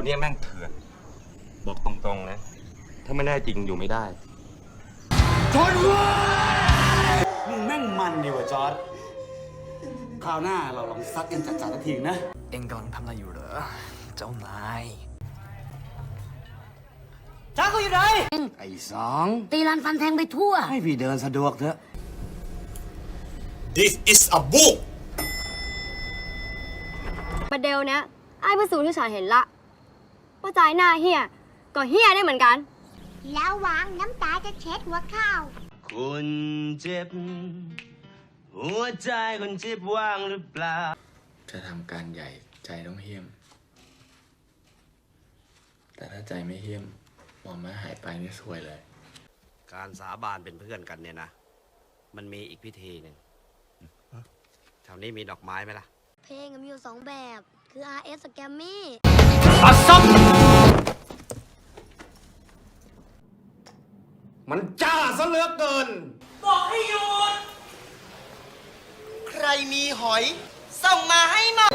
วเนี้ยแม่งเถื่อน บอกตรงๆนะ ถ้าไม่ได้จริงอยู่ไม่ได้มึงแม่งมันดีว่ะจอร์ดคราวหน้าเราลองซัดกันจัดๆสักทีนะ เองกำลังทำอะไรอยู่เหรอ เจ้านายจ้ากูอยู่ไหนไอ้สองตีรันฟันแทงไปทั่ว ให้พี่เดินสะดวกเถอะ This is a book ประเดลเนี้ยไอ้พิสูจน์ที่ฉันเห็นละ ว่าใจหน้าเฮียก็เฮียได้เหมือนกัน แล้ววางน้ำตาจะเช็ดหัวข้าวคนเจ็บ หัวใจคนเจ็บว่างหรือเปล่า จะทำการใหญ่ใจต้องเหี้ยม แต่ถ้าใจไม่เหี้ยมหมอมาหายไปนี่สวยเลย การสาบานเป็นเพื่อนกันเนี่ยนะ มันมีอีกพิธีหนึ่งแถวนี้มีดอกไม้ไหมล่ะ เพลงมีอยู่สองแบบ คือ RS กับแกมมี่มันจ้าซะเหลือเกินใครมีหอย ส่งมาให้หน่อย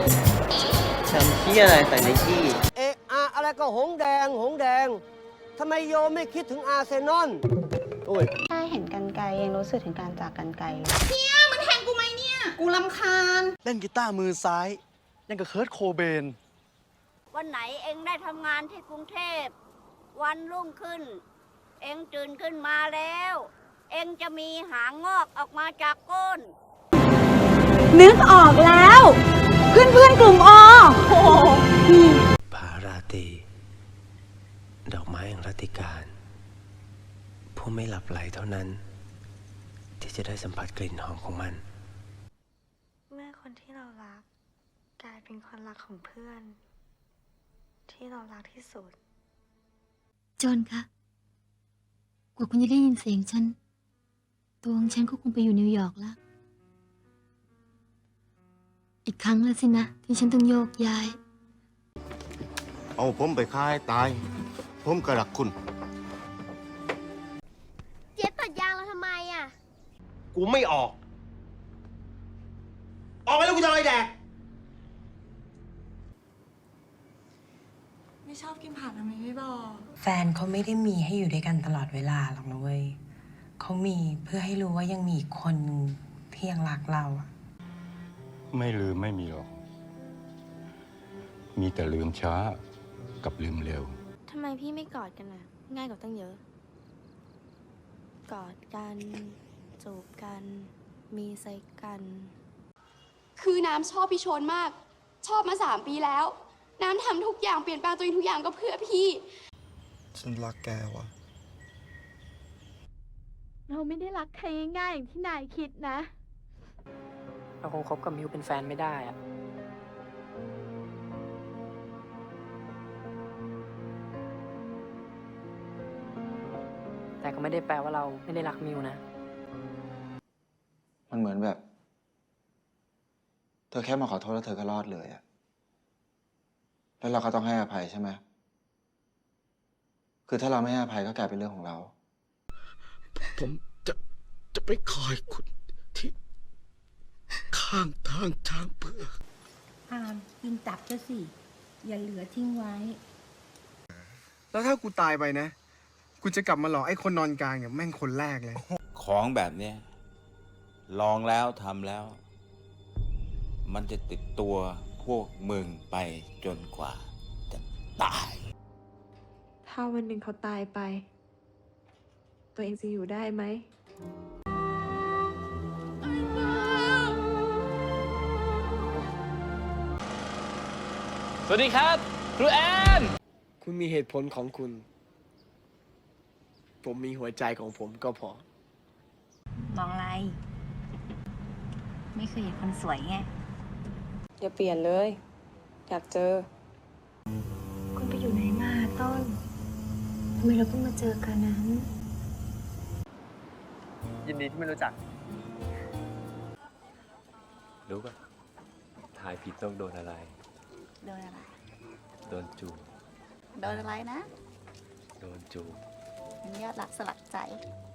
ทำที่อะไรแต่ในที่ เอะอะอะไรก็หงแดง หงแดง ทำไมโยมไม่คิดถึงอาร์เซนอลโอ้ย แค่เห็นกันไกลยังรู้สึกถึงการจากกันไกลเลยเล่นกีตาร์มือซ้าย ยังกับเคิร์ตโคเบน วันไหนเองได้ทำงานที่กรุงเทพ วันรุ่งขึ้น เองตื่นขึ้นมาแล้ว เองจะมีหางงอกออกมาจากก้น นึกออกแล้ว เพื่อนเพื่อนๆกลุ่มอโอ้โหภาราตรีดอกไม้แห่งรัตติการ ผู้ไม่หลับไหลเท่านั้น ที่จะได้สัมผัสกลิ่นหอมของมัน เมื่อคนที่เรารัก กลาย เป็นคนรักของเพื่อน ที่เรารักที่สุด จอนคะ กว่าคุณจะได้ยินเสียงฉัน ตัวของฉันก็คงไปอยู่นิวยอร์กแล้ว อีกครั้งแล้วสินะ ที่ฉันต้องโยกย้าย เอาผมไปค่ายตาย ผมกระรักคุณ เจ๊ตัดยางเราทำไมอะ กูไม่ออก ออกไปแล้วกูจะอะไรแดก ไม่ชอบกินผักทำไมไม่บอก แฟนเขาไม่ได้มีให้อยู่ด้วยกันตลอดเวลาหรอกนะเว้ยเขามีเพื่อให้รู้ว่ายังมีอีกคนที่ยังรักเราอะไม่ลืมไม่มีหรอก มีแต่ลืมช้ากับลืมเร็ว ทำไมพี่ไม่กอดกันนะง่ายกว่าตั้งเยอะ กอดกัน จูบกัน มีเซ็กกัน คือน้ำชอบพี่ชนมาก ชอบมาสามปีแล้ว น้ำทำทุกอย่างเปลี่ยนแปลงตัวเองทุกอย่างก็เพื่อพี่ ฉันรักแกว่ะ เราไม่ได้รักใครง่ายๆอย่างที่นายคิดนะ เราคงคบกับมิวเป็นแฟนไม่ได้อะแต่ก็ไม่ได้แปลว่าเราไม่ได้รักมิวนะ มันเหมือนแบบ เธอแค่มาขอโทษแล้วเธอก็รอดเลยอะ แล้วเราก็ต้องให้อภัยใช่ไหมคือถ้าเราไม่ให้อภัยก็กลายเป็นเรื่องของเรา ผมจะจะไปคอยคุณที่ ข้างทางช้างเผือกอามกินตับจะสิ อย่าเหลือทิ้งไว้ แล้วถ้ากูตายไปนะ กูจะกลับมาหลอกไอ้คนนอนกลางเนี่ยแม่งคนแรกเลย ของแบบเนี้ยลองแล้วทำแล้ว มันจะติดตัว พวกมึงไปจนกว่าจะตาย ถ้าวันหนึ่งเขาตายไป ตัวเองจะอยู่ได้ไหม สวัสดีครับครูแอน คุณมีเหตุผลของคุณ ผมมีหัวใจของผมก็พอ มองอะไร ไม่เคยเห็นคนสวยไง อย่าเปลี่ยนเลย อยากเจอ คุณไปอยู่ไหนมาต้นทำไมเราเพิ่งมาเจอกันนั้น ยินดีที่ไม่รู้จัก รู้ป่ะทายผิดต้องโดนอะไร โดนอะไร โดนจูบโดนอะไรนะ โดนจูบ มันยอดรักสลักใจโ